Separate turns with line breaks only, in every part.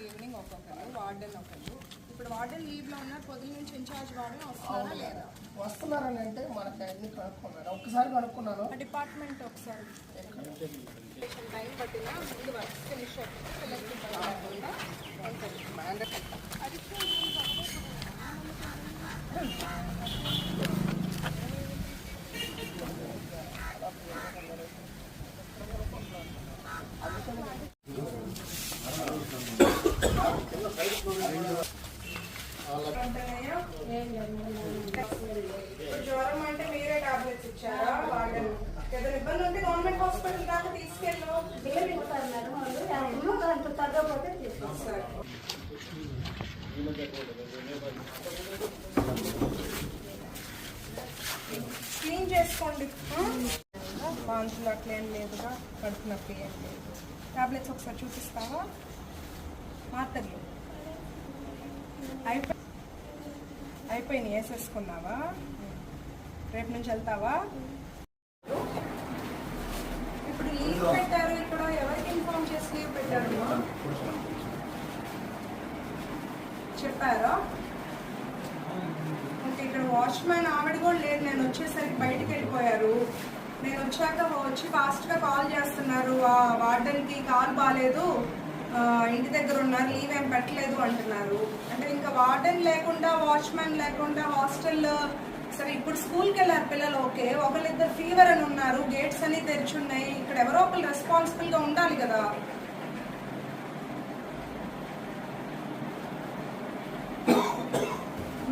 Evening ఒక్కొక్కరు warden ఒకరు ఇప్పుడు వార్డెన్ లీవ్లో ఉన్నారు పొద్దున్న నుంచి ఇన్ఛార్జ్ వార్డెన్ వస్తున్నారా లేదా
వస్తున్నారని అంటే మనకి అన్ని కనుక్కున్నారు ఒకసారి కనుక్కున్నాను
డిపార్ట్మెంట్ ఒకసారి టైం పట్టినా ముందు వర్క్ ఫినిష్ అయిపోతే పిల్లలకి ఇబ్బంది లేకుండా ఉంటుంది. అది జ్వరం అంటే మీరే టాబ్లెట్స్ ఇచ్చారా? వార్డెన్ ఏదైనా ఇబ్బంది ఉంటే గవర్నమెంట్ హాస్పిటల్ దాకా తీసుకెళ్ళు. సరే. క్లీన్ చేసుకోండి. వాంతులు అట్లా లేదుగా కడుపు నొప్పి ఏం లేదు. టాబ్లెట్స్ ఒకసారి చూపిస్తావా? మాత్రలు. అయిపోయి అయిపోయినాయి వేసేసుకున్నావా? రేపు నుంచి వెళ్తావా? ఇప్పుడు లీవ్ పెట్టారు ఇక్కడ ఎవరికి ఇన్ఫార్మ్ చేసి లీవ్ పెట్టారు? చెప్పారా? ఓకే ఇక్కడ వాచ్మెన్ ఆవిడ కూడా లేదు నేను వచ్చేసరికి బయటికి వెళ్ళిపోయారు. నేను వచ్చాక వచ్చి ఫాస్ట్గా కాల్ చేస్తున్నారు ఆ వార్డెన్కి కాల్ బాగాలేదు ఇంటి దగ్గర ఉన్నారు లీవ్ ఏం పెట్టలేదు అంటున్నారు. అంటే ఇంకా వార్డెన్ లేకుండా వాచ్మెన్ లేకుండా హాస్టల్ సరే ఇప్పుడు స్కూల్కి వెళ్ళారు పిల్లలు ఓకే ఒకళ్ళిద్దరు ఫీవర్ అని ఉన్నారు గేట్స్ అన్ని తెరిచున్నాయి ఇక్కడ ఎవరో ఒకరు రెస్పాన్సిబుల్గా ఉండాలి కదా.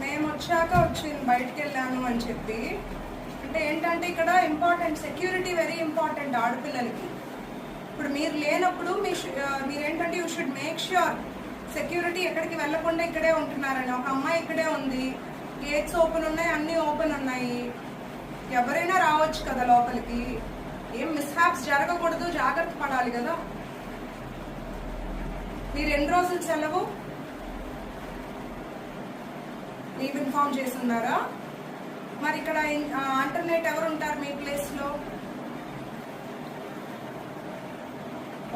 మేము వచ్చాక వచ్చింది బయటికి వెళ్ళాను అని చెప్పి. అంటే ఏంటంటే ఇక్కడ ఇంపార్టెంట్ సెక్యూరిటీ వెరీ ఇంపార్టెంట్ ఆడపిల్లలకి. ఇప్పుడు మీరు లేనప్పుడు మీ మీరేంటంటే you should make sure security ఎక్కడికి వెళ్ళకుండా ఇక్కడే ఉంటున్నారని. ఒక అమ్మాయి ఇక్కడే ఉంది. గేట్స్ ఓపెన్ ఉన్నాయి అన్నీ ఓపెన్ ఉన్నాయి. ఎవరైనా రావచ్చు కదా లోపలికి. ఏం మిస్హాప్స్ జరగకూడదు జాగ్రత్త పడాలి కదా. మీరు ఎన్ని రోజులు సెలవు? లీవ్ ఇన్ఫార్మ్ చేస్తున్నారా? మరి ఇక్కడ ఆల్టర్నేట్ ఎవరు ఉంటారు మీ ప్లేస్లో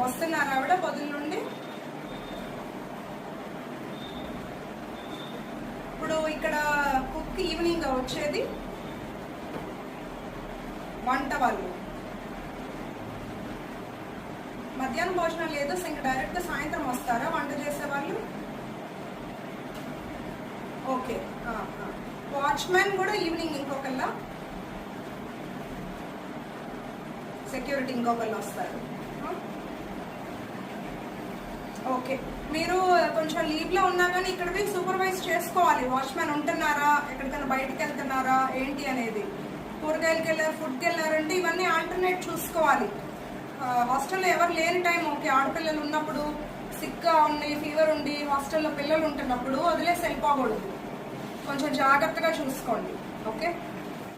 వస్తున్నారా ఆవిడ పొద్దున్న నుండి? ఇప్పుడు ఇక్కడ కుక్ ఈవినింగ్ వచ్చేది వంట వాళ్ళు. మధ్యాహ్నం భోజనం లేదు ఇంక ఇంకా డైరెక్ట్ సాయంత్రం వస్తారా? వంట చేసే వాళ్ళు? ఓకే. వాచ్మెన్ కూడా ఈవినింగ్ ఇంకొకళ్ళ. సెక్యూరిటీ ఇంకొకళ్ళు వస్తారు. ఓకే. మీరు కొంచెం లీవ్లో ఉన్నా కానీ ఇక్కడ పోయి సూపర్వైజ్ చేసుకోవాలి. వాచ్మెన్ ఉంటున్నారా? ఎక్కడికైనా బయటకు వెళ్తున్నారా? ఏంటి అనేది? కూరగాయలకి వెళ్ళారు ఫుడ్కి వెళ్ళారంటే ఇవన్నీ ఆల్టర్నేట్ చూసుకోవాలి. హాస్టల్లో ఎవరు లేని టైం ఓకే ఆడపిల్లలు ఉన్నప్పుడు సిక్గా ఉండి ఫీవర్ ఉండి హాస్టల్లో పిల్లలు ఉంటున్నప్పుడు వదిలేసి వెళ్ళిపోకూడదు. కొంచెం జాగ్రత్తగా చూసుకోండి. ఓకే?